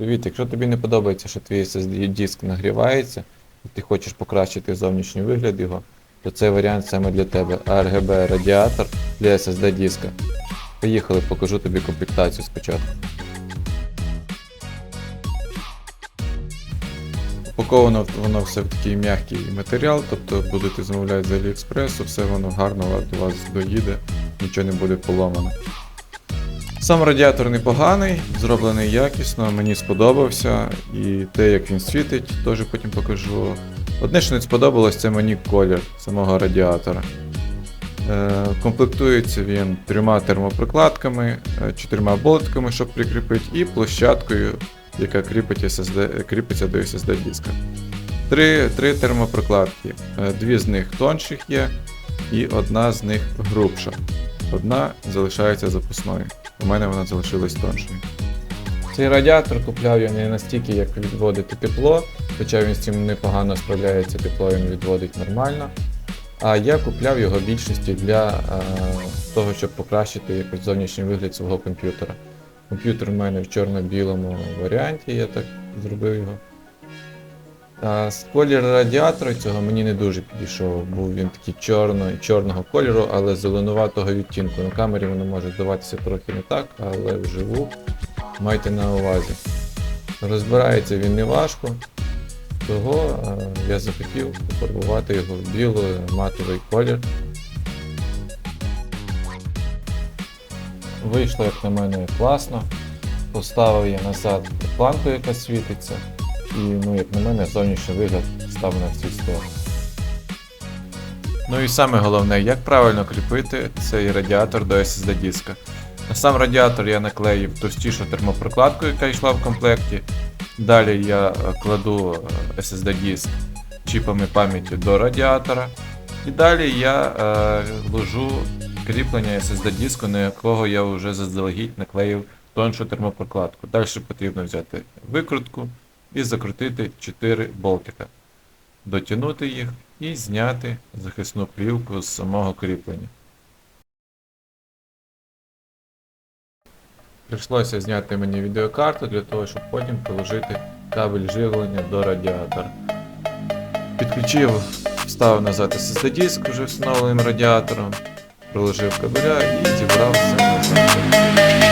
Дивіться, якщо тобі не подобається, що твій SSD диск нагрівається, і ти хочеш покращити зовнішній вигляд його, то цей варіант саме для тебе. RGB радіатор для SSD диска. Поїхали, покажу тобі комплектацію спочатку. Упаковано воно все в такий м'який матеріал, тобто будете замовляти з Аліекспресу, все воно гарно до вас доїде, нічого не буде поломано. Сам радіатор непоганий, зроблений якісно, мені сподобався. І те, як він світить, теж потім покажу. Одне, що не сподобалось, це мені колір самого радіатора. Е, комплектується він трьома термопрокладками, е, чотирма болтиками, щоб прикріпити, і площадкою, яка кріпить SSD, кріпиться до SSD диска. Три, три термопрокладки. Е, Дві з них тонших є, і одна з них грубша. Одна залишається запасною. У мене вона залишилась тоншою. Цей радіатор купляв я не настільки, як відводити тепло, хоча він з цим непогано справляється, тепло він відводить нормально. А я купляв його в більшості для е, того, щоб покращити якось зовнішній вигляд свого комп'ютера. Комп'ютер у мене в чорно-білому варіанті, я так зробив його. Колір радіатора цього мені не дуже підійшов. Був він такий чорно, чорного кольору, але зеленуватого відтінку. На камері воно може здаватися трохи не так, але вживу майте на увазі. Розбирається він не важко, того я захотів пофарбувати його в білий матовий колір. Вийшло, як на мене, класно. Поставив я назад планку, яка світиться. І, ну, як на мене, зовнішній вигляд став на всі сторони. Ну і саме головне, як правильно кріпити цей радіатор до SSD диска. На сам радіатор я наклеїв товстішу термопрокладку, яка йшла в комплекті. Далі я е, кладу е, SSD диск чіпами пам'яті до радіатора. І далі я е, ложу кріплення SSD диску, на якого я вже заздалегідь наклеїв тоншу термопрокладку. Далі потрібно взяти викрутку і закрутити 4 болтика, дотягнути їх і зняти захисну плівку з самого кріплення. Прийшлося зняти мені відеокарту для того, щоб потім положити кабель живлення до радіатора. Підключив, вставив назад SSD диск вже встановленим радіатором, приложив кабеля і зібрав все.